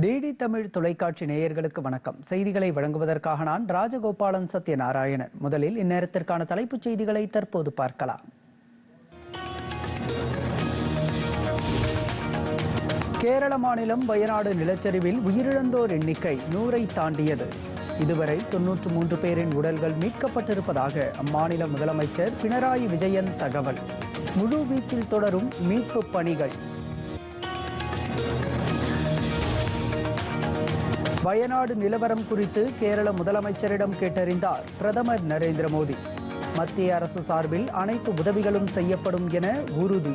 DD Tamil தொலைக்காட்சி நேயர்களுக்கு வணக்கம். செய்திகளை வழங்குவதற்காக நான் ராஜகோபாலன் சத்யநாராயணன். முதலில் இந்நேரத்திற்கான தலைப்புச் செய்திகளை தற்போது பார்க்கலாம். கேரள மாநிலம் வயநாடு நிலச்சரிவில் உயிரிழந்தோர் எண்ணிக்கை நூறை தாண்டியது. இதுவரை தொன்னூற்று மூன்று பேரின் உடல்கள் மீட்கப்பட்டிருப்பதாக அம்மாநில முதலமைச்சர் பினராயி விஜயன் தகவல். முழுவீச்சில் தொடரும் மீட்பு பணிகள். வயநாடு நிலவரம் குறித்து கேரள முதலமைச்சரிடம் கேட்டறிந்தார் பிரதமர் நரேந்திர மோடி. மத்திய அரசு சார்பில் அனைத்து உதவிகளும் செய்யப்படும் என உறுதி.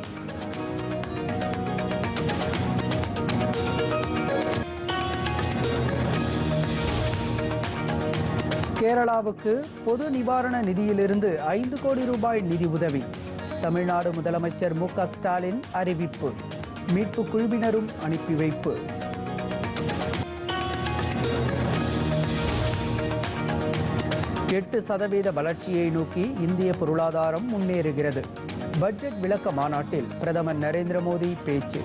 கேரளாவுக்கு பொது நிவாரண நிதியிலிருந்து ஐந்து கோடி ரூபாய் நிதி உதவி. தமிழ்நாடு முதலமைச்சர் மு க ஸ்டாலின் அறிவிப்பு. மீட்பு குழுவினரும் அனுப்பி வைப்பு. எட்டு சதவீத வளர்ச்சியை நோக்கி இந்திய பொருளாதாரம் முன்னேறுகிறது. பட்ஜெட் விளக்க மாநாட்டில் பிரதமர் நரேந்திர மோடி பேச்சு.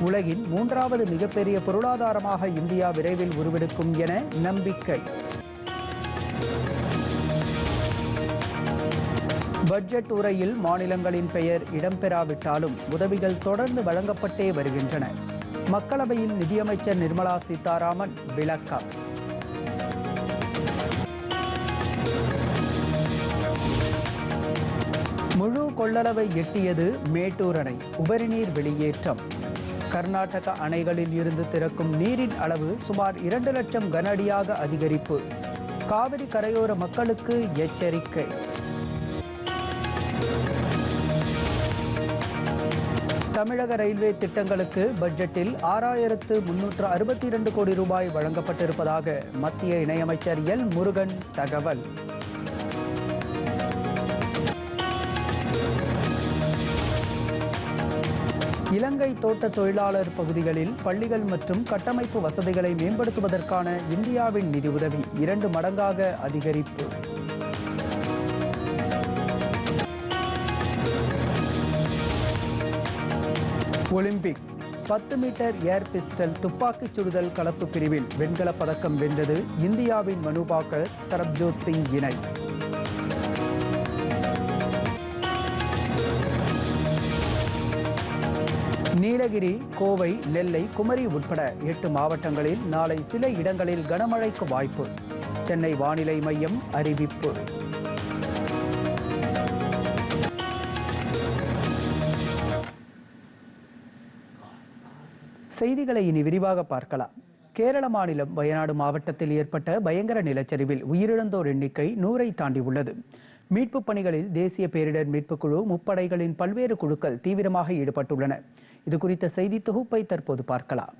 உலகின் மூன்றாவது மிகப்பெரிய பொருளாதாரமாக இந்தியா விரைவில் உருவெடுக்கும் என நம்பிக்கை. பட்ஜெட் உரையில் மாநிலங்களின் பெயர் இடம்பெறாவிட்டாலும் உதவிகள் தொடர்ந்து வழங்கப்பட்டே வருகின்றன. மக்களவையில் நிதியமைச்சர் நிர்மலா சீதாராமன் விளக்கம். முழு கொள்ளளவை எட்டியது மேட்டூர் அணை உபரிநீர் வெளியேற்றம். கர்நாடக அணைகளில் இருந்து திறக்கும் நீரின் அளவு சுமார் இரண்டு லட்சம் கனஅடியாக அதிகரிப்பு. காவிரி கரையோர மக்களுக்கு எச்சரிக்கை. தமிழக ரயில்வே திட்டங்களுக்கு பட்ஜெட்டில் ஆறாயிரத்து முன்னூற்று அறுபத்தி இரண்டு கோடி ரூபாய் வழங்கப்பட்டிருப்பதாக மத்திய இணையமைச்சர் எல் முருகன் தகவல். இலங்கை தோட்ட தொழிலாளர் பகுதிகளில் பள்ளிகள் மற்றும் கட்டமைப்பு வசதிகளை மேம்படுத்துவதற்கான இந்தியாவின் நிதி உதவி இரண்டு மடங்காக அதிகரிப்பு. ஒலிம்பிக். பத்து மீட்டர் ஏர் பிஸ்டல் துப்பாக்கிச் சுடுதல் கலப்பு பிரிவில் வெண்கலப் பதக்கம் வென்றது இந்தியாவின் மனுபாக்கர் சரப்ஜோத் சிங் இணை. நீலகிரி கோவை நெல்லை குமரி உட்பட எட்டு மாவட்டங்களில் நாளை சில இடங்களில் கனமழைக்கு வாய்ப்பு. சென்னை வானிலை மையம் அறிவிப்பு. செய்திகளை இனி விரிவாக பார்க்கலாம். கேரள மாநிலம் வயநாடு மாவட்டத்தில் ஏற்பட்ட பயங்கர நிலச்சரிவில் உயிரிழந்தோர் எண்ணிக்கை நூறை தாண்டி உள்ளது மீட்புப் பணிகளில் தேசிய பேரிடர் மீட்புக் குழு முப்படைகளின் பல்வேறு குழுக்கள் தீவிரமாக ஈடுபட்டுள்ளன. இது குறித்த செய்தி தொகுப்பை தற்போது பார்க்கலாம்.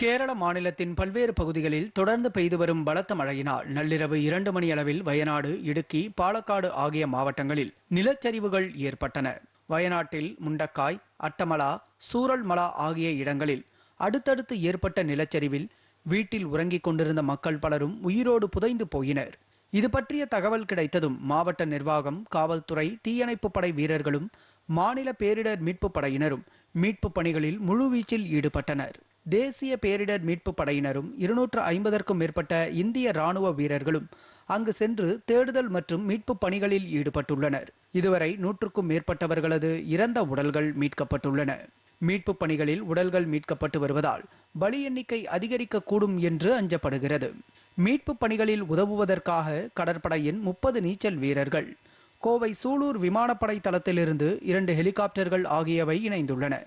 கேரள மாநிலத்தின் பல்வேறு பகுதிகளில் தொடர்ந்து பெய்து வரும் பலத்த மழையினால் நள்ளிரவு இரண்டு மணி அளவில் வயநாடு இடுக்கி பாலக்காடு ஆகிய மாவட்டங்களில் நிலச்சரிவுகள் ஏற்பட்டன. வயநாட்டில் முண்டக்காய் அட்டமலா சூரல்மலா ஆகிய இடங்களில் அடுத்தடுத்து ஏற்பட்ட நிலச்சரிவில் வீட்டில் உறங்கிக் கொண்டிருந்த மக்கள் பலரும் உயிரோடு புதைந்து போயினர். இது பற்றிய தகவல் கிடைத்ததும் மாவட்ட நிர்வாகம் காவல்துறை தீயணைப்பு படை வீரர்களும் மாநில பேரிடர் மீட்பு படையினரும் மீட்புப் பணிகளில் முழுவீச்சில் ஈடுபட்டனர். தேசிய பேரிடர் மீட்பு படையினரும் இருநூற்று ஐம்பதற்கும் மேற்பட்ட இந்திய ராணுவ வீரர்களும் அங்கு சென்று தேடுதல் மற்றும் மீட்பு பணிகளில் ஈடுபட்டுள்ளனர். இதுவரை நூற்றுக்கும் மேற்பட்டவர்களது இறந்த உடல்கள் மீட்கப்பட்டுள்ளன. மீட்பு பணிகளில் உடல்கள் மீட்கப்பட்டு வருவதால் பலி எண்ணிக்கை அதிகரிக்கக்கூடும் என்று அஞ்சப்படுகிறது. மீட்பு பணிகளில் உதவுவதற்காக கடற்படையின் முப்பது நீச்சல் வீரர்கள் கோவை சூலூர் விமானப்படை தளத்திலிருந்து இரண்டு ஹெலிகாப்டர்கள் ஆகியவை இணைந்துள்ளன.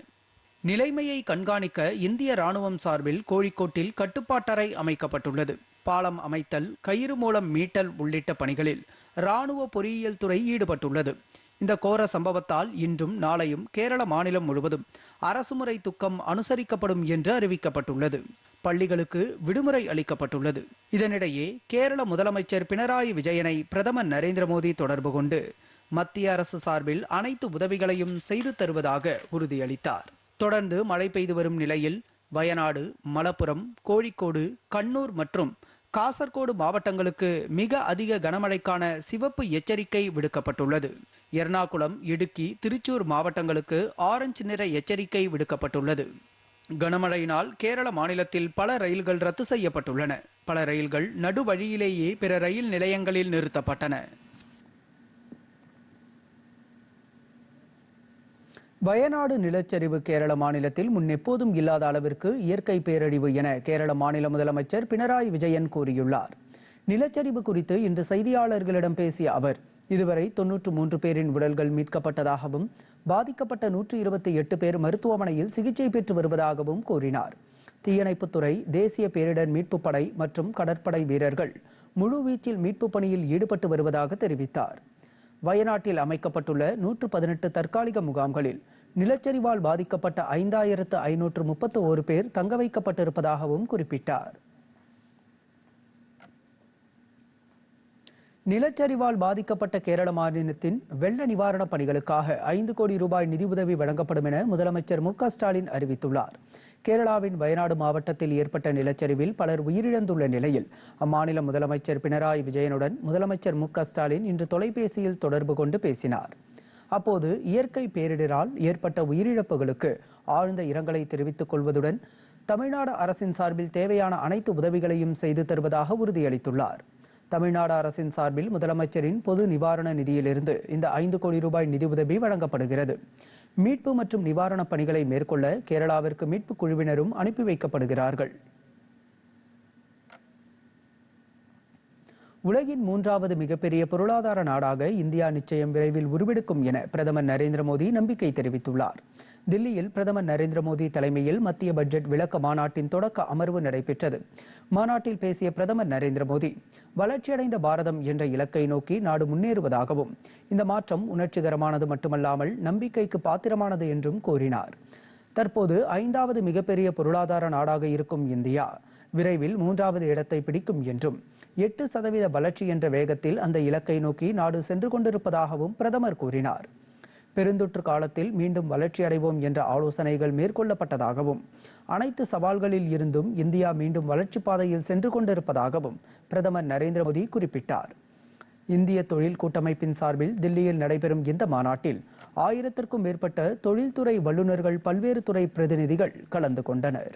நிலைமையை கண்காணிக்க இந்திய ராணுவம் சார்பில் கோழிக்கோட்டில் கட்டுப்பாட்டறை அமைக்கப்பட்டுள்ளது. பாலம் அமைத்தல் கயிறு மூலம் மீட்டல் உள்ளிட்ட பணிகளில் ராணுவ பொறியியல் துறை ஈடுபட்டுள்ளது. இந்த கோர சம்பவத்தால் இன்றும் நாளையும் கேரள மாநிலம் முழுவதும் அரசுமுறை துக்கம் அனுசரிக்கப்படும் என்று அறிவிக்கப்பட்டுள்ளது. பள்ளிகளுக்கு விடுமுறை அளிக்கப்பட்டுள்ளது. இதனிடையே கேரள முதலமைச்சர் பினராயி விஜயனை பிரதமர் நரேந்திர மோடி தொடர்பு கொண்டு மத்திய அரசு சார்பில் அனைத்து உதவிகளையும் செய்து தருவதாக உறுதியளித்தார். தொடர்ந்து மழை பெய்து வரும் நிலையில் வயநாடு மலப்புரம் கோழிக்கோடு கண்ணூர் மற்றும் காசர்கோடு மாவட்டங்களுக்கு மிக அதிக கனமழைக்கான சிவப்பு எச்சரிக்கை விடுக்கப்பட்டுள்ளது. எர்ணாகுளம் இடுக்கி திருச்சூர் மாவட்டங்களுக்கு ஆரஞ்சு நிற எச்சரிக்கை விடுக்கப்பட்டுள்ளது. கனமழையினால் கேரள மாநிலத்தில் பல ரயில்கள் ரத்து செய்யப்பட்டுள்ளன. பல ரயில்கள் நடுவழியிலேயே பிற ரயில் நிலையங்களில் நிறுத்தப்பட்டன. வயநாடு நிலச்சரிவு கேரள மாநிலத்தில் முன்னெப்போதும் இல்லாத அளவிற்கு இயற்கை பேரழிவு என கேரள மாநில முதலமைச்சர் பினராயி விஜயன் கூறியுள்ளார். நிலச்சரிவு குறித்து இன்று செய்தியாளர்களிடம் பேசிய அவர் இதுவரை தொன்னூற்று மூன்று பேரின் உடல்கள் மீட்கப்பட்டதாகவும் பாதிக்கப்பட்ட நூற்று இருபத்தி எட்டு பேர் மருத்துவமனையில் சிகிச்சை பெற்று வருவதாகவும் கூறினார். தீயணைப்புத்துறை தேசிய பேரிடர் மீட்புப் படை மற்றும் கடற்படை வீரர்கள் முழுவீச்சில் மீட்புப் பணியில் ஈடுபட்டு வருவதாக தெரிவித்தார். வயநாட்டில் அமைக்கப்பட்டுள்ள நூற்று பதினெட்டு தற்காலிக முகாம்களில் நிலச்சரிவால் பாதிக்கப்பட்ட ஐந்தாயிரத்து ஐநூற்று முப்பத்து ஒரு பேர் தங்க வைக்கப்பட்டிருப்பதாகவும் குறிப்பிட்டார். நிலச்சரிவால் பாதிக்கப்பட்ட கேரள மாநிலத்தின் வெள்ள நிவாரணப் பணிகளுக்காக ஐந்து கோடி ரூபாய் நிதியுதவி வழங்கப்படும் என முதலமைச்சர் மு ஸ்டாலின் அறிவித்துள்ளார். கேரளாவின் வயநாடு மாவட்டத்தில் ஏற்பட்ட நிலச்சரிவில் பலர் உயிரிழந்துள்ள நிலையில் அம்மாநில முதலமைச்சர் பினராயி விஜயனுடன் முதலமைச்சர் மு ஸ்டாலின் இன்று தொலைபேசியில் தொடர்பு கொண்டு பேசினார். அப்போது இயற்கை பேரிடரால் ஏற்பட்ட உயிரிழப்புகளுக்கு ஆழ்ந்த இரங்கலை தெரிவித்துக் கொள்வதுடன் தமிழ்நாடு அரசின் சார்பில் தேவையான அனைத்து உதவிகளையும் செய்து தருவதாக உறுதியளித்துள்ளார். தமிழ்நாடு அரசின் சார்பில் முதலமைச்சரின் பொது நிவாரண நிதியிலிருந்து இந்த ஐந்து கோடி ரூபாய் நிதியுதவி வழங்கப்படுகிறது. மீட்பு மற்றும் நிவாரணப் பணிகளை மேற்கொள்ள கேரளாவிற்கு மீட்புக் குழுவினரும் அனுப்பி வைக்கப்படுகிறார்கள். உலகின் மூன்றாவது மிகப்பெரிய பொருளாதார நாடாக இந்தியா நிச்சயம் விரைவில் உருவெடுக்கும் என பிரதமர் நரேந்திர மோடி நம்பிக்கை தெரிவித்துள்ளார். தில்லியில் பிரதமர் நரேந்திர மோடி தலைமையில் மத்திய பட்ஜெட் விளக்க மாநாட்டின் தொடக்க அமர்வு நடைபெற்றது. மாநாட்டில் பேசிய பிரதமர் நரேந்திர மோடி வளர்ச்சியடைந்த பாரதம் என்ற இலக்கை நோக்கி நாடு முன்னேறுவதாகவும் இந்த மாற்றம் உணர்ச்சிகரமானது மட்டுமல்லாமல் நம்பிக்கைக்கு பாத்திரமானது என்றும் கூறினார். தற்போது ஐந்தாவது மிகப்பெரிய பொருளாதார நாடாக இருக்கும் இந்தியா விரைவில் மூன்றாவது இடத்தை பிடிக்கும் என்றும் எட்டு சதவீத வளர்ச்சி என்ற வேகத்தில் அந்த இலக்கை நோக்கி நாடு சென்று கொண்டிருப்பதாகவும் பிரதமர் கூறினார். பெருந்தொற்று காலத்தில் மீண்டும் வளர்ச்சி அடைவோம் என்ற ஆலோசனைகள் மேற்கொள்ளப்பட்டதாகவும் அனைத்து சவால்களில் இருந்தும் இந்தியா மீண்டும் வளர்ச்சி பாதையில் சென்று கொண்டிருப்பதாகவும் பிரதமர் நரேந்திர மோடி குறிப்பிட்டார். இந்திய தொழில் கூட்டமைப்பின் சார்பில் தில்லியில் நடைபெறும் இந்த மாநாட்டில் ஆயிரத்திற்கும் மேற்பட்ட தொழில்துறை வல்லுநர்கள் பல்வேறு துறை பிரதிநிதிகள் கலந்து கொண்டனர்.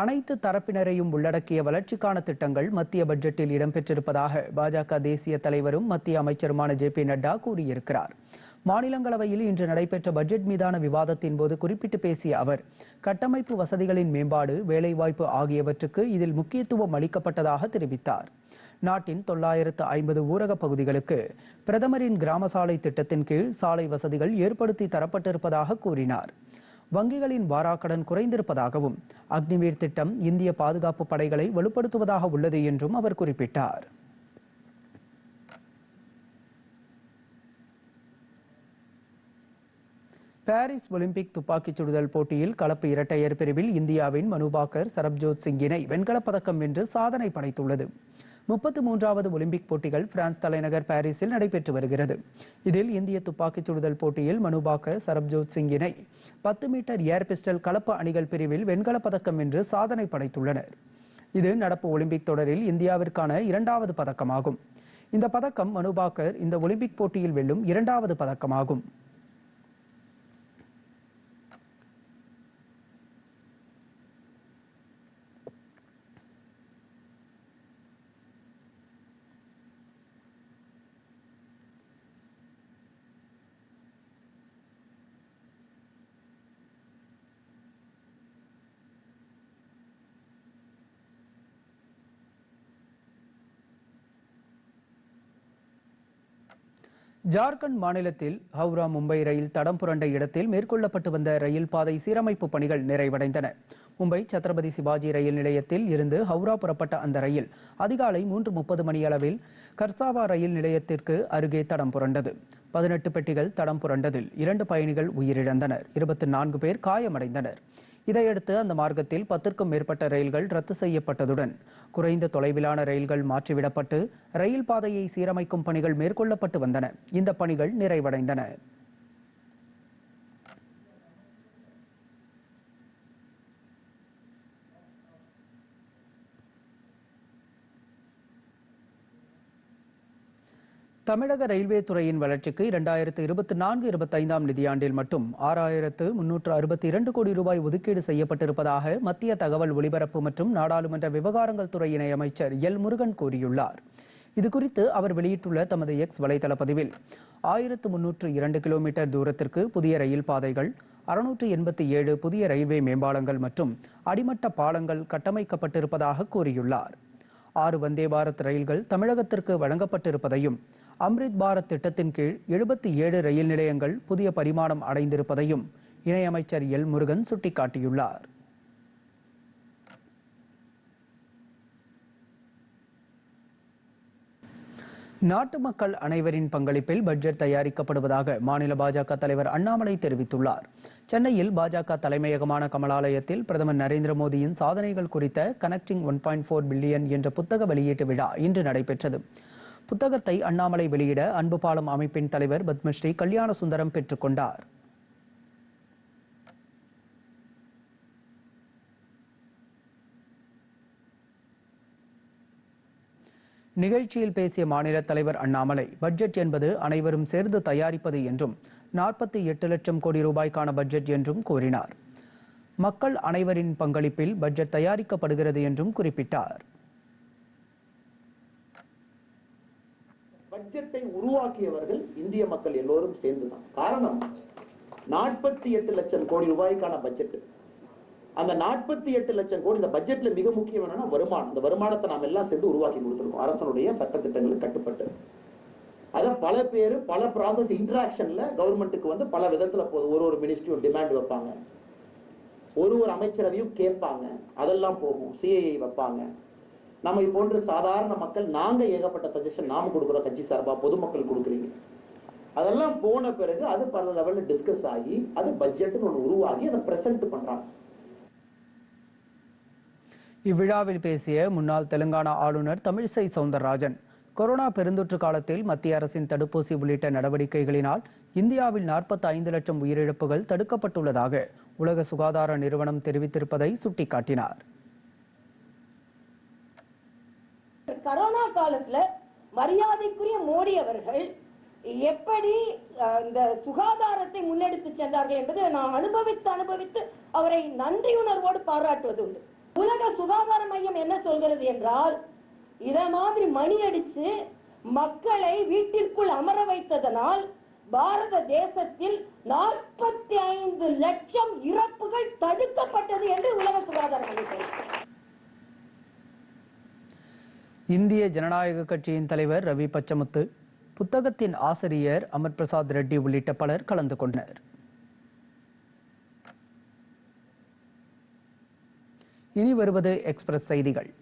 அனைத்து தரப்பினரையும் உள்ளடக்கிய வளர்ச்சிக்கான திட்டங்கள் மத்திய பட்ஜெட்டில் இடம்பெற்றிருப்பதாக பாஜக தேசிய தலைவரும் மத்திய அமைச்சருமான ஜே பி நட்டா கூறியிருக்கிறார். மாநிலங்களவையில் இன்று நடைபெற்ற பட்ஜெட் மீதான விவாதத்தின் போது குறிப்பிட்டு பேசிய அவர் கட்டமைப்பு வசதிகளின் மேம்பாடு வேலைவாய்ப்பு ஆகியவற்றுக்கு இதில் முக்கியத்துவம் அளிக்கப்பட்டதாக தெரிவித்தார். நாட்டின் தொள்ளாயிரத்து ஐம்பது ஊரக பகுதிகளுக்கு பிரதமரின் கிராம சாலை திட்டத்தின் கீழ் சாலை வசதிகள் ஏற்படுத்தி தரப்பட்டிருப்பதாக கூறினார். வங்கிகளின் வாராக்கடன் குறைந்திருப்பதாகவும் அக்னிவீர் திட்டம் இந்திய பாதுகாப்பு படைகளை வலுப்படுத்துவதாக உள்ளது என்றும் அவர் குறிப்பிட்டார். பாரிஸ் ஒலிம்பிக் துப்பாக்கிச் சுடுதல் போட்டியில் கலப்பு இரட்டையர் பிரிவில் இந்தியாவின் மனுபாக்கர் சரப்ஜோத் சிங் இணை வெண்கலப் பதக்கம் வென்று சாதனை படைத்துள்ளது. முப்பத்து மூன்றாவது ஒலிம்பிக் போட்டிகள் பிரான்ஸ் தலைநகர் பாரிஸில் நடைபெற்று வருகிறது. இதில் இந்திய துப்பாக்கிச் சுடுதல் போட்டியில் மனுபாக்கர் சரப்ஜோத் சிங் இணை. பத்து மீட்டர் ஏர் பிஸ்டல் கலப்பு அணிகள் பிரிவில் வெண்கலப் பதக்கம் வென்று சாதனை படைத்துள்ளனர். இது நடப்பு ஒலிம்பிக் தொடரில் இந்தியாவிற்கான இரண்டாவது பதக்கமாகும். இந்த பதக்கம் மனுபாக்கர் இந்த ஒலிம்பிக் போட்டியில் வெல்லும் இரண்டாவது பதக்கமாகும். ஜார்க்கண்ட் மாநிலத்தில் ஹவுரா மும்பை ரயில் தடம் புரண்ட இடத்தில் மேற்கொள்ளப்பட்டு வந்த ரயில் பாதை சீரமைப்பு பணிகள் நிறைவடைந்தன. மும்பை சத்ரபதி சிவாஜி ரயில் நிலையத்தில் இருந்து ஹவுரா புறப்பட்ட அந்த ரயில் அதிகாலை மூன்று முப்பது மணியளவில் கர்சாவா ரயில் நிலையத்திற்கு அருகே தடம் புரண்டது. பதினெட்டு பெட்டிகள் தடம் புரண்டதில் இரண்டு பயணிகள் உயிரிழந்தனர். இருபத்தி நான்கு பேர் காயமடைந்தனர். இதையடுத்து அந்த மார்க்கத்தில் பத்திற்கும் மேற்பட்ட ரயில்கள் ரத்து செய்யப்பட்டதுடன் குறைந்த தொலைவிலான ரயில்கள் மாற்றிவிடப்பட்டு ரயில் பாதையை சீரமைக்கும் பணிகள் மேற்கொள்ளப்பட்டு வந்தன. இந்த பணிகள் நிறைவடைந்தன. தமிழக ரயில்வே துறையின் வளர்ச்சிக்கு இரண்டாயிரத்து இருபத்தி நான்கு இருபத்தைந்தாம் நிதியாண்டில் மட்டும் ஆறாயிரத்து முன்னூற்று அறுபத்தி இரண்டு கோடி ரூபாய் ஒதுக்கீடு செய்யப்பட்டிருப்பதாக மத்திய தகவல் ஒலிபரப்பு மற்றும் நாடாளுமன்ற விவகாரங்கள் துறை இணையமைச்சர் எல் முருகன் கூறியுள்ளார். இதுகுறித்து அவர் வெளியிட்டுள்ள தமது எக்ஸ் வலைதள பதிவில் ஆயிரத்து முன்னூற்று இரண்டு கிலோமீட்டர் தூரத்திற்கு புதிய ரயில் பாதைகள் அறுநூற்று எண்பத்தி ஏழு புதிய ரயில்வே மேம்பாலங்கள் மற்றும் அடிமட்ட பாலங்கள் கட்டமைக்கப்பட்டிருப்பதாக கூறியுள்ளார். ஆறு வந்தே பாரத் ரயில்கள் தமிழகத்திற்கு வழங்கப்பட்டிருப்பதையும் அம்ரித் பாரத் திட்டத்தின் கீழ் எழுபத்தி ஏழு ரயில் நிலையங்கள் புதிய பரிமாணம் அடைந்திருப்பதையும் இணையமைச்சர் எல் முருகன் சுட்டிக்காட்டியுள்ளார். நாட்டு மக்கள் அனைவரின் பங்களிப்பில் பட்ஜெட் தயாரிக்கப்படுவதாக மாநில பாஜக தலைவர் அண்ணாமலை தெரிவித்துள்ளார். சென்னையில் பாஜக தலைமையகமான கமலாலயத்தில் பிரதமர் நரேந்திர மோடியின் சாதனைகள் குறித்த connecting one point four billion என்ற புத்தக வெளியீட்டு விழா இன்று நடைபெற்றது. புத்தகத்தை அண்ணாமலை வெளியிட அன்பு பாலம் அமைப்பின் தலைவர் பத்மஸ்ரீ கல்யாண சுந்தரம் பெற்றுக்கொண்டார் நிகழ்ச்சியில் பேசிய மாநில தலைவர் அண்ணாமலை பட்ஜெட் என்பது அனைவரும் சேர்ந்து தயாரிப்பது என்றும் நாற்பத்தி எட்டு லட்சம் கோடி ரூபாய்க்கான பட்ஜெட் என்றும் கூறினார். மக்கள் அனைவரின் பங்களிப்பில் பட்ஜெட் தயாரிக்கப்படுகிறது என்றும் குறிப்பிட்டார். பட்ஜெட்டை உருவாக்கியவர்கள் இந்திய மக்கள் எல்லோரும் சேர்ந்துதான். காரணம் நாற்பத்தி எட்டு லட்சம் கோடி ரூபாய்க்கான பட்ஜெட் அந்த நாற்பத்தி எட்டு லட்சம் கோடி இந்த பட்ஜெட்ல மிக முக்கியம் என்னன்னா வருமானம். இந்த வருமானத்தை நாம் எல்லாம் சேர்ந்து உருவாக்கி கொடுத்துருக்கோம். அரசனுடைய சட்டத்திட்டங்களுக்கு கட்டுப்பட்டு. அதை பல பேர் பல ப்ராசஸ் இன்ட்ராக்ஷன்ல கவர்மெண்ட்டுக்கு வந்து பல விதத்துல போகுது ஒரு ஒரு மினிஸ்ட்ரியும் டிமாண்ட் வைப்பாங்க. ஒரு ஒரு அமைச்சரவையும் கேட்பாங்க. அதெல்லாம் போகும். சிஐஐ வைப்பாங்க. நம்மை போன்ற சாதாரண மக்கள் நாங்கள் ஏகப்பட்ட சஜஷன் நாம் கொடுக்குறோம் கட்சி சார்பாக பொதுமக்கள் கொடுக்குறீங்க. அதெல்லாம் போன பிறகு அது பல லெவலில் டிஸ்கஸ் ஆகி அது பட்ஜெட்னு ஒன்று உருவாகி அதை ப்ரெசென்ட் பண்ணுறாங்க இவ்விழாவில் பேசிய முன்னாள் தெலுங்கானா ஆளுநர் தமிழிசை சவுந்தரராஜன் கொரோனா பெருந்தொற்று காலத்தில் மத்திய அரசின் தடுப்பூசி உள்ளிட்ட நடவடிக்கைகளினால் இந்தியாவில் நாற்பத்தி ஐந்து லட்சம் உயிரிழப்புகள் தடுக்கப்பட்டுள்ளதாக உலக சுகாதார நிறுவனம் தெரிவித்திருப்பதை சுட்டிக்காட்டினார். கரோனா காலத்துல மரியாதைக்குரிய மோடி அவர்கள் எப்படி இந்த சுகாதாரத்தை முன்னெடுத்து சென்றார்கள் என்பதை நான் அனுபவித்து அனுபவித்து அவரை நன்றியுணர்வோடு பாராட்டுவது உண்டு. உலக சுகாதார மையம் என்ன சொல்கிறது என்றால் இத மாதிரி மணி அடிச்சு மக்களை வீட்டிற்குள் அமர வைத்ததனால் பாரத தேசத்தில் நாற்பத்தி ஐந்து லட்சம் இறப்புகள் தடுக்கப்பட்டது என்று உலக சுகாதார மையம் இந்திய ஜனநாயக கட்சியின் தலைவர் ரவி பச்சமுத்து புத்தகத்தின் ஆசிரியர் அமர் பிரசாத் ரெட்டி உள்ளிட்ட பலர் கலந்து கொண்டனர். இனி வருவது எக்ஸ்பிரஸ் செய்திகள்.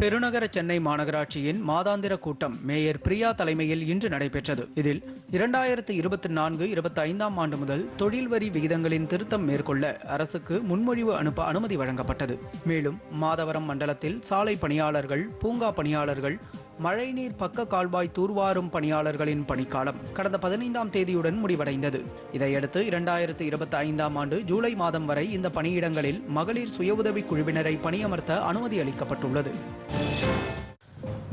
பெருநகர சென்னை மாநகராட்சியின் மாதாந்திர கூட்டம் மேயர் பிரியா தலைமையில் இன்று நடைபெற்றது. இதில் இரண்டாயிரத்து இருபத்தி நான்கு இருபத்தி ஐந்தாம் ஆண்டு முதல் தொழில் வரி விகிதங்களின் திருத்தம் மேற்கொள்ள அரசுக்கு முன்மொழிவு அனுப்ப அனுமதி வழங்கப்பட்டது. மேலும் மாதவரம் மண்டலத்தில் சாலை பணியாளர்கள் பூங்கா பணியாளர்கள் மழைநீர் பக்க கால்வாய் தூர்வாரும் பணியாளர்களின் பணிக்காலம் கடந்த பதினைந்தாம் தேதியுடன் முடிவடைந்தது. இதையடுத்து இரண்டாயிரத்து இருபத்தி ஐந்தாம் ஆண்டு ஜூலை மாதம் வரை இந்த பணியிடங்களில் மகளிர் சுய உதவிக் குழுவினரை பணியமர்த்த அனுமதி அளிக்கப்பட்டுள்ளது.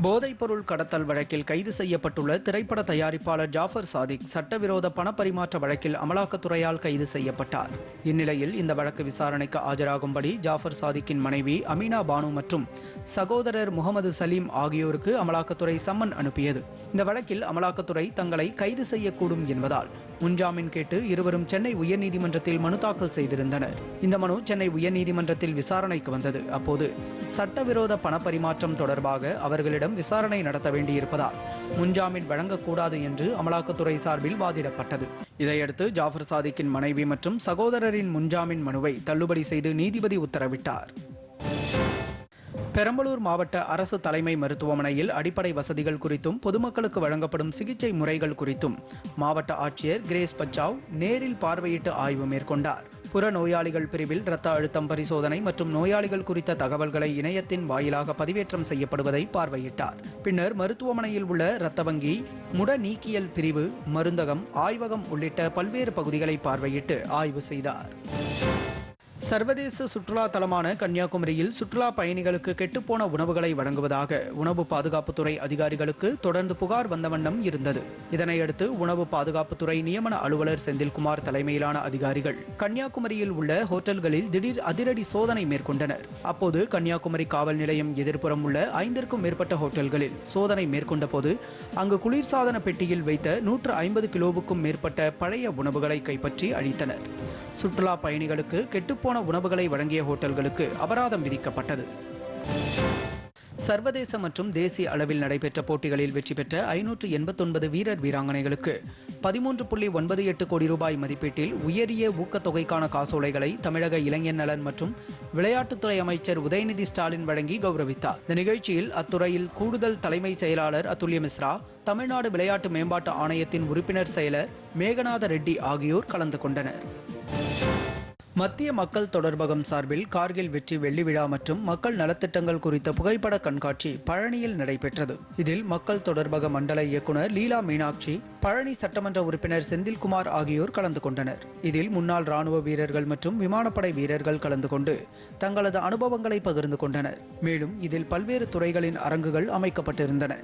போதைப்பொருள் கடத்தல் வழக்கில் கைது செய்யப்பட்டுள்ள திரைப்பட தயாரிப்பாளர் ஜாஃபர் சாதிக் சட்டவிரோத பணப்பரிமாற்ற வழக்கில் அமலாக்கத்துறையால் கைது செய்யப்பட்டார். இந்நிலையில் இந்த வழக்கு விசாரணைக்கு ஆஜராகும்படி ஜாஃபர் சாதிக்கின் மனைவி அமீனா பானு மற்றும் சகோதரர் முகமது சலீம் ஆகியோருக்கு அமலாக்கத்துறை சம்மன் அனுப்பியது. இந்த வழக்கில் அமலாக்கத்துறை தங்களை கைது செய்யக்கூடும் என்பதால் முன்ஜாமீன் கேட்டு இருவரும் சென்னை உயர்நீதிமன்றத்தில் மனு தாக்கல் செய்திருந்தனர். இந்த மனு சென்னை உயர்நீதிமன்றத்தில் விசாரணைக்கு வந்தது. அப்போது சட்டவிரோத பணப்பரிமாற்றம் தொடர்பாக அவர்களிடம் விசாரணை நடத்த வேண்டியிருப்பதால் முன்ஜாமீன் வழங்கக்கூடாது என்று அமலாக்கத்துறை சார்பில் வாதிடப்பட்டது. இதையடுத்து ஜாஃபர் சாதிக்கின் மனைவி மற்றும் சகோதரரின் முன்ஜாமீன் மனுவை தள்ளுபடி செய்து நீதிபதி உத்தரவிட்டார். பெரம்பலூர் மாவட்ட அரசு தலைமை மருத்துவமனையில் அடிப்படை வசதிகள் குறித்தும் பொதுமக்களுக்கு வழங்கப்படும் சிகிச்சை முறைகள் குறித்தும் மாவட்ட ஆட்சியர் கிரேஸ் பச்சாவ் நேரில் பார்வையிட்டு ஆய்வு மேற்கொண்டார். புற நோயாளிகள் பிரிவில் இரத்த அழுத்தம் பரிசோதனை மற்றும் நோயாளிகள் குறித்த தகவல்களை இணையத்தின் வாயிலாக பதிவேற்றம் செய்யப்படுவதை பார்வையிட்டார். பின்னர் மருத்துவமனையில் உள்ள இரத்த வங்கி முட நீக்கியல் பிரிவு மருந்தகம் ஆய்வகம் உள்ளிட்ட பல்வேறு பகுதிகளை பார்வையிட்டு ஆய்வு செய்தார். சர்வதேச சுற்றுலா தலமான கன்னியாகுமரியில் சுற்றுலா பயணிகளுக்கு கெட்டுப்போன உணவுகளை வழங்குவதாக உணவு பாதுகாப்புத்துறை அதிகாரிகளுக்கு தொடர்ந்து புகார் வந்த வண்ணம் இருந்தது. இதனையடுத்து உணவு பாதுகாப்புத்துறை நியமன அலுவலர் செந்தில்குமார் தலைமையிலான அதிகாரிகள் கன்னியாகுமரியில் உள்ள ஹோட்டல்களில் திடீர் அதிரடி சோதனை மேற்கொண்டனர். அப்போது கன்னியாகுமரி காவல் நிலையம் எதிர்ப்புறம் உள்ள ஐந்திற்கும் மேற்பட்ட ஹோட்டல்களில் சோதனை மேற்கொண்ட போது அங்கு குளிர்சாதன பெட்டியில் வைத்த நூற்று ஐம்பது கிலோவுக்கும் மேற்பட்ட பழைய உணவுகளை கைப்பற்றி அழித்தனர். சுற்றுலா பயணிகளுக்கு கெட்டுப்போன உணவுகளை வழங்கிய ஹோட்டல்களுக்கு அபராதம் விதிக்கப்பட்டது. சர்வதேச மற்றும் தேசிய அளவில் நடைபெற்ற போட்டிகளில் வெற்றி பெற்ற ஐநூற்று எண்பத்தொன்பது வீரர் வீராங்கனைகளுக்கு பதிமூன்று புள்ளி ஒன்பது எட்டு கோடி ரூபாய் மதிப்பீட்டில் உயரிய ஊக்கத்தொகைக்கான காசோலைகளை தமிழக இளைஞர் நலன் மற்றும் விளையாட்டுத்துறை அமைச்சர் உதயநிதி ஸ்டாலின் வழங்கி கௌரவித்தார். இந்த நிகழ்ச்சியில் அத்துறையில் கூடுதல் தலைமை செயலாளர் அதுல்ய மிஸ்ரா தமிழ்நாடு விளையாட்டு மேம்பாட்டு ஆணையத்தின் உறுப்பினர் செயலர் மேகநாத ரெட்டி ஆகியோர் கலந்து கொண்டனர். மத்திய மக்கள் தொடர்பகம் சார்பில் கார்கில் வெற்றி வெள்ளி விழா மற்றும் மக்கள் நலத்திட்டங்கள் குறித்த புகைப்பட கண்காட்சி பழனியில் நடைபெற்றது. இதில் மக்கள் தொடர்பக மண்டல இயக்குனர் லீலா மீனாட்சி பழனி சட்டமன்ற உறுப்பினர் செந்தில்குமார் ஆகியோர் கலந்து கொண்டனர். இதில் முன்னாள் ராணுவ வீரர்கள் மற்றும் விமானப்படை வீரர்கள் கலந்து கொண்டு தங்களது அனுபவங்களை பகிர்ந்து கொண்டனர். மேலும் இதில் பல்வேறு துறைகளின் அரங்குகள் அமைக்கப்பட்டிருந்தன.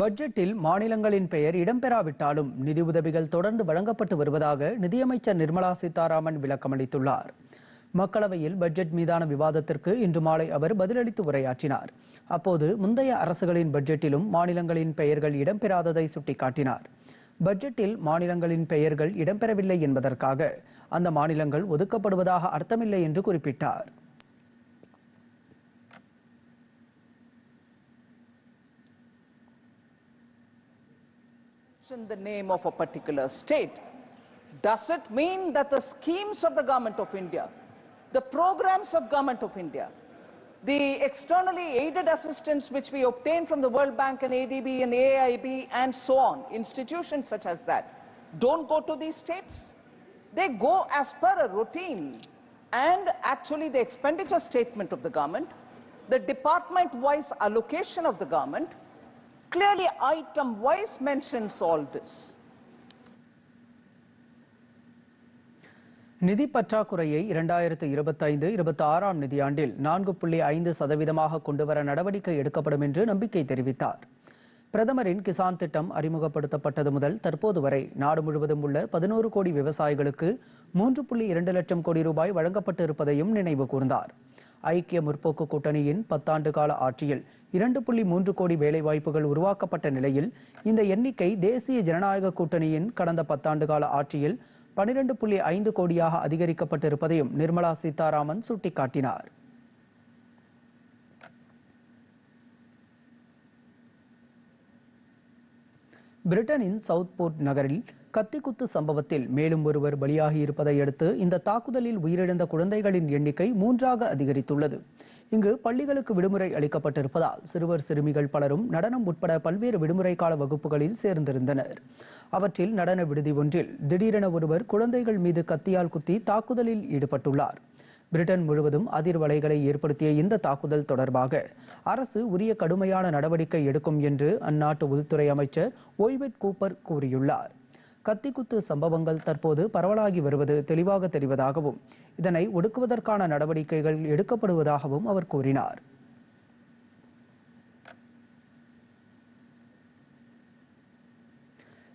பட்ஜெட்டில் மாநிலங்களின் பெயர் இடம்பெறாவிட்டாலும் நிதி உதவிகள் தொடர்ந்து வழங்கப்பட்டு வருவதாக நிதியமைச்சர் நிர்மலா சீதாராமன் விளக்கமளித்துள்ளார் மக்களவையில் பட்ஜெட் மீதான விவாதத்திற்கு இன்று மாலை அவர் பதிலளித்து உரையாற்றினார். அப்போது முந்தைய அரசுகளின் பட்ஜெட்டிலும் மாநிலங்களின் பெயர்கள் இடம்பெறாததை சுட்டிக்காட்டினார். பட்ஜெட்டில் மாநிலங்களின் பெயர்கள் இடம்பெறவில்லை என்பதற்காக அந்த மாநிலங்கள் ஒதுக்கப்படுவதாக அர்த்தமில்லை என்று குறிப்பிட்டார். Mention the name of a particular state, does it mean that the schemes of the government of India, the programs of government of India, the externally aided assistance which we obtain from the World Bank and ADB and AIB and so on, institutions such as that, don't go to these states? They go as per a routine. And actually the expenditure statement of the government, the department-wise allocation of the government, clearly item wise mentions all this. நிதி பற்றாக்குறையை இரண்டாயிரத்து இருபத்தைந்து இருபத்தி ஆறாம் நிதியாண்டில் நான்கு புள்ளி ஐந்து சதவீதமாக கொண்டுவர நடவடிக்கை எடுக்கப்படும் என்று நம்பிக்கை தெரிவித்தார் பிரதமரின் கிசான் திட்டம் அறிமுகப்படுத்தப்பட்டது முதல் தற்போது வரை நாடு முழுவதும் உள்ள பதினோரு கோடி விவசாயிகளுக்கு மூன்று புள்ளி இரண்டு லட்சம் கோடி ரூபாய் வழங்கப்பட்டு இருப்பதையும் நினைவு கூர்ந்தார் ஐக்கிய முற்போக்கு கூட்டணியின் பத்தாண்டு கால ஆட்சியில் இரண்டு புள்ளி மூன்று கோடி வேலைவாய்ப்புகள் உருவாக்கப்பட்ட நிலையில் இந்த எண்ணிக்கை தேசிய ஜனநாயக கூட்டணியின் கடந்த பத்தாண்டு கால ஆட்சியில் பனிரெண்டு புள்ளி ஐந்து கோடியாக அதிகரிக்கப்பட்டிருப்பதையும் நிர்மலா சீதாராமன் சுட்டிக்காட்டினார். பிரிட்டனின் சவுத்போர்ட் நகரில் கத்திக்குத்து சம்பவத்தில் மேலும் ஒருவர் பலியாகி இருப்பதை அடுத்து இந்த தாக்குதலில் உயிரிழந்த குழந்தைகளின் எண்ணிக்கை மூன்றாக அதிகரித்துள்ளது. இங்கு பள்ளிகளுக்கு விடுமுறை அளிக்கப்பட்டிருப்பதால் சிறுவர் சிறுமிகள் பலரும் நடனம் உட்பட பல்வேறு விடுமுறை கால வகுப்புகளில் சேர்ந்திருந்தனர். அவற்றில் நடன விடுதி ஒன்றில் திடீரென ஒருவர் குழந்தைகள் மீது கத்தியால் குத்தி தாக்குதலில் ஈடுபட்டுள்ளார். பிரிட்டன் முழுவதும் அதிர்வலைகளை ஏற்படுத்திய இந்த தாக்குதல் தொடர்பாக அரசு உரிய கடுமையான நடவடிக்கை எடுக்கும் என்று அந்நாட்டு உள்துறை அமைச்சர் ஓய்வெட் கூப்பர் கூறியுள்ளார். கத்திக்குத்து சம்பவங்கள் தற்போது பரவலாகி வருவது தெளிவாக தெரிவதாகவும் இதனை ஒடுக்குவதற்கான நடவடிக்கைகள் எடுக்கப்படுவதாகவும் அவர் கூறினார்.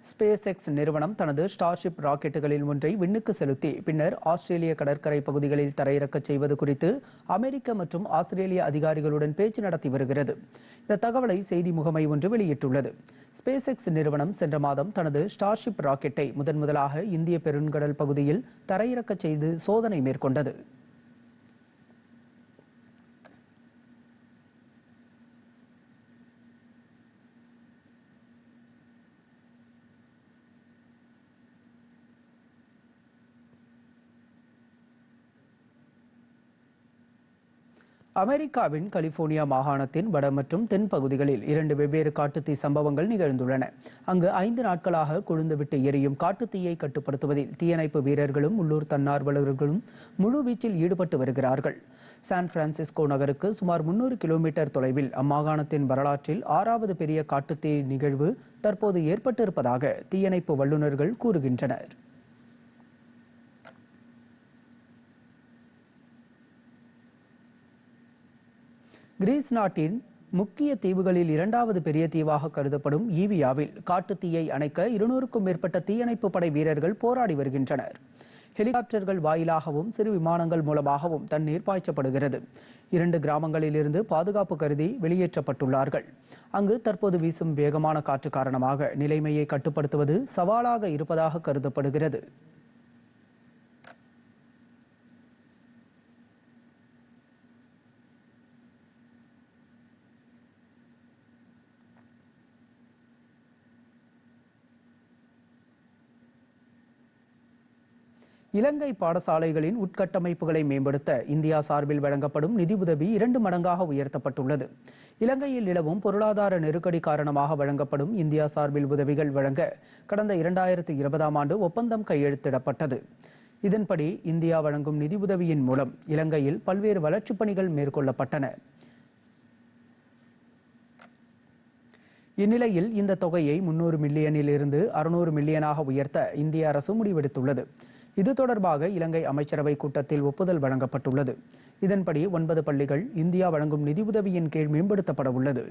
ஸ்பேஸ் எக்ஸ் நிறுவனம் தனது ஸ்டார்ஷிப் ராக்கெட்டுகளில் ஒன்றை விண்ணுக்கு செலுத்தி பின்னர் ஆஸ்திரேலிய கடற்கரை பகுதிகளில் தரையிறக்கச் செய்வது குறித்து அமெரிக்க மற்றும் ஆஸ்திரேலிய அதிகாரிகளுடன் பேச்சு நடத்தி வருகிறது. இந்த தகவலை செய்தி முகமை ஒன்று வெளியிட்டுள்ளது. ஸ்பேஸ் எக்ஸ் நிறுவனம் சென்ற மாதம் தனது ஸ்டார்ஷிப் ராக்கெட்டை முதன் முதலாக இந்திய பெருங்கடல் பகுதியில் தரையிறக்கச் செய்து சோதனை மேற்கொண்டது. அமெரிக்காவின் கலிபோர்னியா மாகாணத்தின் வட மற்றும் தென் பகுதிகளில் இரண்டு வெவ்வேறு காட்டுத்தீ சம்பவங்கள் நிகழ்ந்துள்ளன. அங்கு ஐந்து நாட்களாக கொழுந்துவிட்டு எரியும் காட்டுத்தீயை கட்டுப்படுத்துவதில் தீயணைப்பு வீரர்களும் உள்ளூர் தன்னார்வலர்களும் முழுவீச்சில் ஈடுபட்டு வருகிறார்கள். சான் பிரான்சிஸ்கோ நகருக்கு சுமார் முன்னூறு கிலோமீட்டர் தொலைவில் அம்மாகாணத்தின் வரலாற்றில் ஆறாவது பெரிய காட்டுத்தீ நிகழ்வு தற்போது ஏற்பட்டிருப்பதாக தீயணைப்பு வல்லுநர்கள் கூறுகின்றனர். கிரீஸ் நாட்டின் முக்கிய தீவுகளில் இரண்டாவது பெரிய தீவாக கருதப்படும் ஈவியாவில் காட்டுத்தீயை அணைக்க இருநூறுக்கும் மேற்பட்ட தீயணைப்பு படை வீரர்கள் போராடி வருகின்றனர். ஹெலிகாப்டர்கள் வாயிலாகவும் சிறு விமானங்கள் மூலமாகவும் தண்ணீர் பாய்ச்சப்படுகிறது. இரண்டு கிராமங்களில் இருந்து பாதுகாப்பு கருதி வெளியேற்றப்பட்டுள்ளார்கள். அங்கு தற்போது வீசும் வேகமான காற்று காரணமாக நிலைமையை கட்டுப்படுத்துவது சவாலாக இருப்பதாக கருதப்படுகிறது. இலங்கை பாடசாலைகளின் உட்கட்டமைப்புகளை மேம்படுத்த இந்தியா சார்பில் வழங்கப்படும் நிதி உதவி இரண்டு மடங்காக உயர்த்தப்பட்டுள்ளது. இலங்கையில் நிலவும் பொருளாதார நெருக்கடி காரணமாக வழங்கப்படும் இந்தியா சார்பில் உதவிகள் வழங்க கடந்த இரண்டாயிரத்து இருபதாம் ஆண்டு ஒப்பந்தம் கையெழுத்திடப்பட்டது. இதன்படி இந்தியா வழங்கும் நிதி உதவியின் மூலம் இலங்கையில் பல்வேறு வளர்ச்சிப் பணிகள் மேற்கொள்ளப்பட்டன. இந்நிலையில் இந்த தொகையை முன்னூறு மில்லியனில் இருந்து அறுநூறு மில்லியனாக உயர்த்த இந்திய அரசு முடிவெடுத்துள்ளது. இது தொடர்பாக இலங்கை அமைச்சரவை கூட்டத்தில் ஒப்புதல் வழங்கப்பட்டுள்ளது. இதன்படி ஒன்பது பள்ளிகள் இந்தியா வழங்கும் நிதியுதவியின் கீழ் மேம்படுத்தப்பட உள்ளது.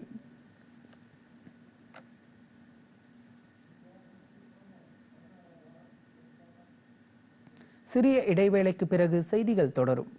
சிறிய இடைவேளைக்கு பிறகு செய்திகள் தொடரும்.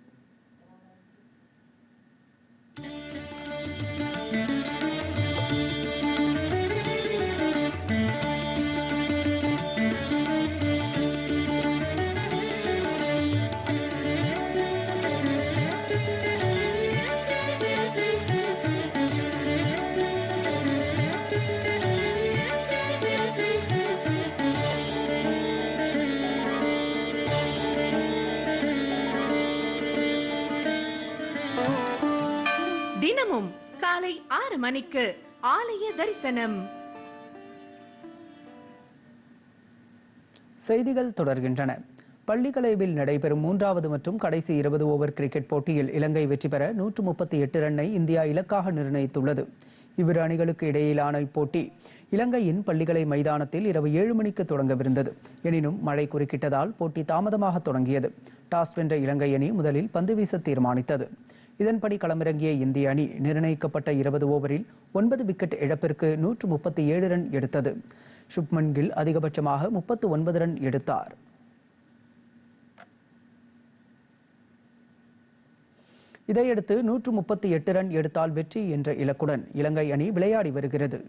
மணிக்கு ஆலய தரிசனம். செய்திகள் தொடர்கின்றன. பள்ளிக்கலைவில் நடைபெறும் மூன்றாவது மற்றும் கடைசி இருபது ஓவர் கிரிக்கெட் போட்டியில் இலங்கை வெற்றி பெற நூற்று முப்பத்தி எட்டு ரன்னை இந்தியா இலக்காக நிர்ணயித்துள்ளது. இவ்விரு அணிகளுக்கு இடையிலான இப்போட்டி இலங்கையின் பள்ளிகளை மைதானத்தில் இரவு ஏழு மணிக்கு தொடங்கவிருந்தது. எனினும் மழை குறுக்கிட்டதால் போட்டி தாமதமாக தொடங்கியது. டாஸ் வென்ற இலங்கை அணி முதலில் பந்து வீச தீர்மானித்தது. இதன்படி களமிறங்கிய இந்திய அணி நிர்ணயிக்கப்பட்ட இருபது ஓவரில் ஒன்பது விக்கெட் இழப்பிற்கு நூற்று முப்பத்தி ஏழு ரன் எடுத்தது. சுப்மன் கில் அதிகபட்சமாக முப்பத்து ஒன்பது ரன் எடுத்தார். இதையடுத்து நூற்று முப்பத்தி எட்டு ரன் எடுத்தால் வெற்றி என்ற இலக்குடன் இலங்கை அணி விளையாடி வருகிறது.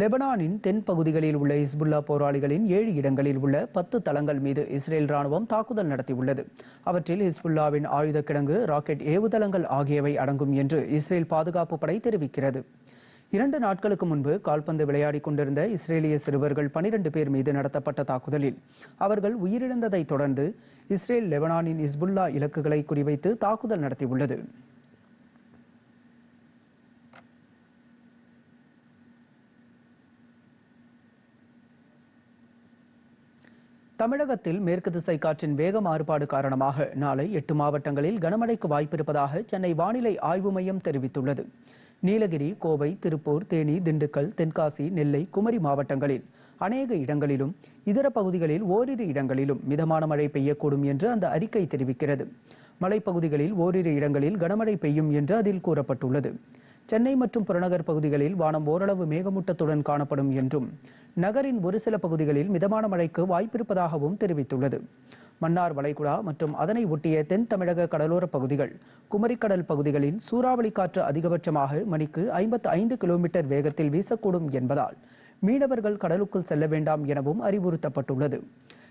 லெபனானின் தென்பகுதிகளில் உள்ள இஸ்புல்லா போராளிகளின் ஏழு இடங்களில் உள்ள பத்து தளங்கள் மீது இஸ்ரேல் ராணுவம் தாக்குதல் நடத்தியுள்ளது. அவற்றில் ஹிஸ்புல்லாவின் ஆயுத கிடங்கு ராக்கெட் ஏவுதளங்கள் ஆகியவை அடங்கும் என்று இஸ்ரேல் பாதுகாப்பு படை தெரிவிக்கிறது. இரண்டு நாட்களுக்கு முன்பு கால்பந்து விளையாடிக் கொண்டிருந்த இஸ்ரேலிய சிறுவர்கள் பனிரெண்டு பேர் மீது நடத்தப்பட்ட தாக்குதலில் அவர்கள் உயிரிழந்ததை தொடர்ந்து இஸ்ரேல் லெபனானின் இஸ்புல்லா இலக்குகளை குறிவைத்து தாக்குதல் நடத்தியுள்ளது. தமிழகத்தில் மேற்கு திசை காற்றின் வேக மாறுபாடு காரணமாக நாளை எட்டு மாவட்டங்களில் கனமழைக்கு வாய்ப்பிருப்பதாக சென்னை வானிலை ஆய்வு மையம் தெரிவித்துள்ளது. நீலகிரி கோவை திருப்பூர் தேனி திண்டுக்கல் தென்காசி நெல்லை குமரி மாவட்டங்களில் அநேக இடங்களிலும் இதர பகுதிகளில் ஓரிரு இடங்களிலும் மிதமான மழை பெய்யக்கூடும் என்று அந்த அறிக்கை தெரிவிக்கிறது. மலைப்பகுதிகளில் ஓரிரு இடங்களில் கனமழை பெய்யும் என்று அதில் கூறப்பட்டுள்ளது. சென்னை மற்றும் புறநகர் பகுதிகளில் வானம் ஓரளவு மேகமூட்டத்துடன் காணப்படும் என்றும் நகரின் ஒரு சில பகுதிகளில் மிதமான மழைக்கு வாய்ப்பிருப்பதாகவும் தெரிவித்துள்ளது. மன்னார் வளைகுடா மற்றும் அதனை ஒட்டிய தென் தமிழக கடலோர பகுதிகள் குமரிக்கடல் பகுதிகளில் சூறாவளி காற்று அதிகபட்சமாக மணிக்கு ஐம்பத்து ஐந்து கிலோமீட்டர் வேகத்தில் வீசக்கூடும் என்பதால் மீனவர்கள் கடலுக்குள் செல்ல வேண்டாம் எனவும் அறிவுறுத்தப்பட்டுள்ளது.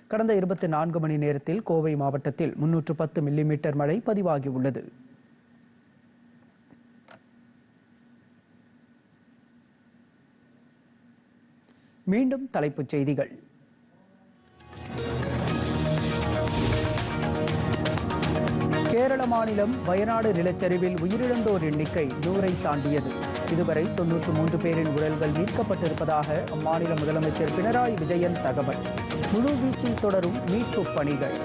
கடந்த இருபத்தி நான்கு மணி நேரத்தில் கோவை மாவட்டத்தில் முன்னூற்று பத்து மில்லிமீட்டர் மழை பதிவாகியுள்ளது. மீண்டும் தலைப்புச் செய்திகள். கேரள மாநிலம் வயநாடு நிலச்சரிவில் உயிரிழந்தோர் எண்ணிக்கை நூறை தாண்டியது. இதுவரை தொன்னூற்று மூன்று பேரின் உடல்கள் மீட்கப்பட்டிருப்பதாக அம்மாநில முதலமைச்சர் பினராயி விஜயன் தகவல். முழுவீச்சில் தொடரும் மீட்புப் பணிகள்.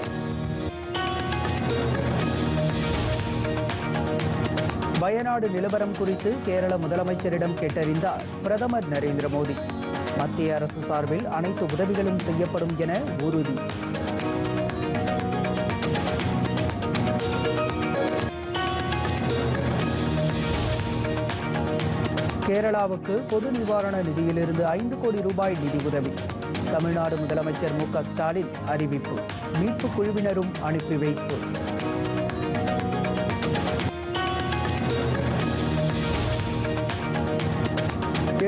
வயநாடு நிலவரம் குறித்து கேரள முதலமைச்சரிடம் கேட்டறிந்தார் பிரதமர் நரேந்திர மோடி. மத்திய அரசு சார்பில் அனைத்து உதவிகளும் செய்யப்படும் என உறுதி. கேரளாவுக்கு பொது நிவாரண நிதியிலிருந்து ஐந்து கோடி ரூபாய் நிதி உதவி. தமிழ்நாடு முதலமைச்சர் மு க ஸ்டாலின் அறிவிப்பு. மீட்புக் குழுவினரும் அனுப்பி வைப்பு.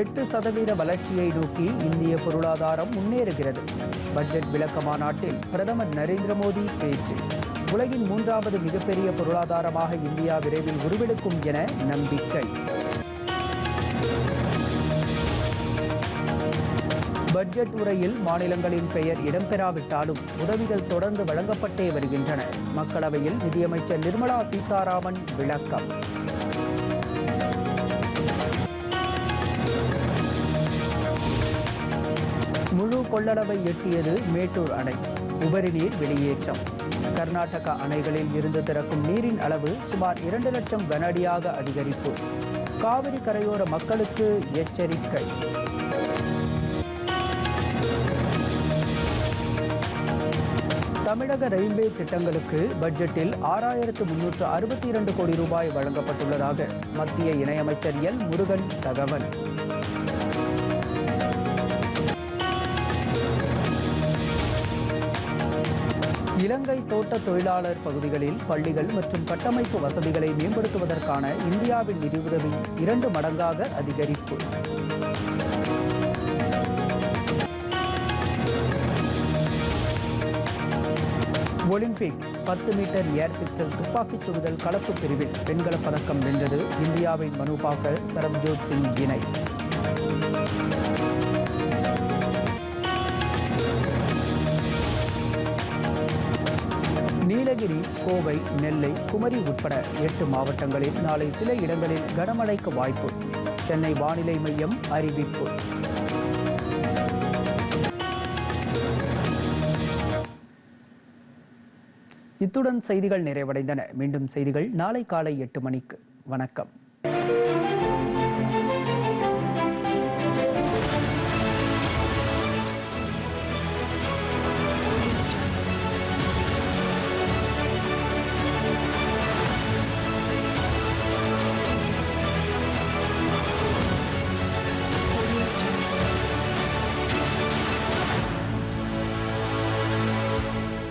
எட்டு சதவீத வளர்ச்சியை நோக்கி இந்திய பொருளாதாரம் முன்னேறுகிறது. பட்ஜெட் விளக்க மாநாட்டில் பிரதமர் நரேந்திர மோடி பேச்சு. உலகின் மூன்றாவது மிகப்பெரிய பொருளாதாரமாக இந்தியா விரைவில் உருவெடுக்கும் என நம்பிக்கை. பட்ஜெட் உரையில் மாநிலங்களின் பெயர் இடம்பெறாவிட்டாலும் உதவிகள் தொடர்ந்து வழங்கப்பட்டே வருகின்றன. மக்களவையில் நிதியமைச்சர் நிர்மலா சீதாராமன் விளக்கம். முழு கொள்ளளவை எட்டியது மேட்டூர் அணை. உபரி நீர் வெளியேற்றம். கர்நாடக அணைகளில் இருந்து திறக்கும் நீரின் அளவு சுமார் இரண்டு லட்சம் கனஅடியாக அதிகரிப்பு. காவிரி கரையோர மக்களுக்கு எச்சரிக்கை. தமிழக ரயில்வே திட்டங்களுக்கு பட்ஜெட்டில் ஆறாயிரத்து முன்னூற்று அறுபத்தி இரண்டு கோடி ரூபாய் வழங்கப்பட்டுள்ளதாக மத்திய இணையமைச்சர் எல் முருகன் தகவல். இலங்கை தோட்ட தொழிலாளர் பகுதிகளில் பள்ளிகள் மற்றும் கட்டமைப்பு வசதிகளை மேம்படுத்துவதற்கான இந்தியாவின் நிதியுதவி இரண்டு மடங்காக அதிகரிப்பு. ஒலிம்பிக் பத்து மீட்டர் ஏர் பிஸ்டல் துப்பாக்கிச் சுடுதல் கலப்பு பிரிவில் வெண்கலப் பதக்கம் வென்றது இந்தியாவின் மனு பாக்கர் சரம்ஜோத் சிங் இணை. நீலகிரி கோவை நெல்லை குமரி உட்பட எட்டு மாவட்டங்களில் நாளை சில இடங்களில் கனமழைக்கு வாய்ப்பு. சென்னை வானிலை மையம் அறிவிப்பு. இத்துடன் செய்திகள் நிறைவடைந்தன. மீண்டும் செய்திகள் நாளை காலை எட்டு மணிக்கு. வணக்கம்.